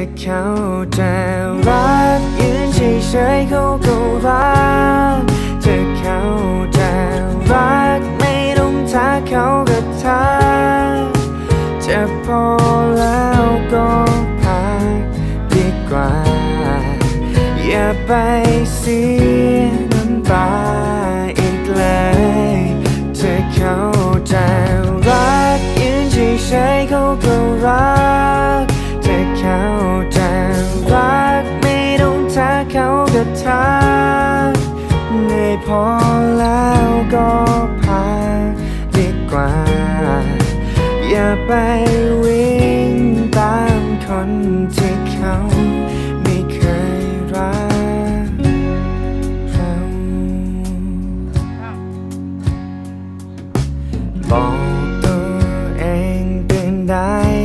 จะเข้าใจรักยืนเฉยๆเขาก็รักจะเข้าใจรักไม่ต้องทักเขาก็ทักจะพอแล้วก็พักดีกว่า อย่าไปเสีย ช้าเนยพอแล้วก็พักดีกว่า อย่าไปวิ่งตามคนที่เขาไม่เคยรักเราบอกตัวเองเป็นได้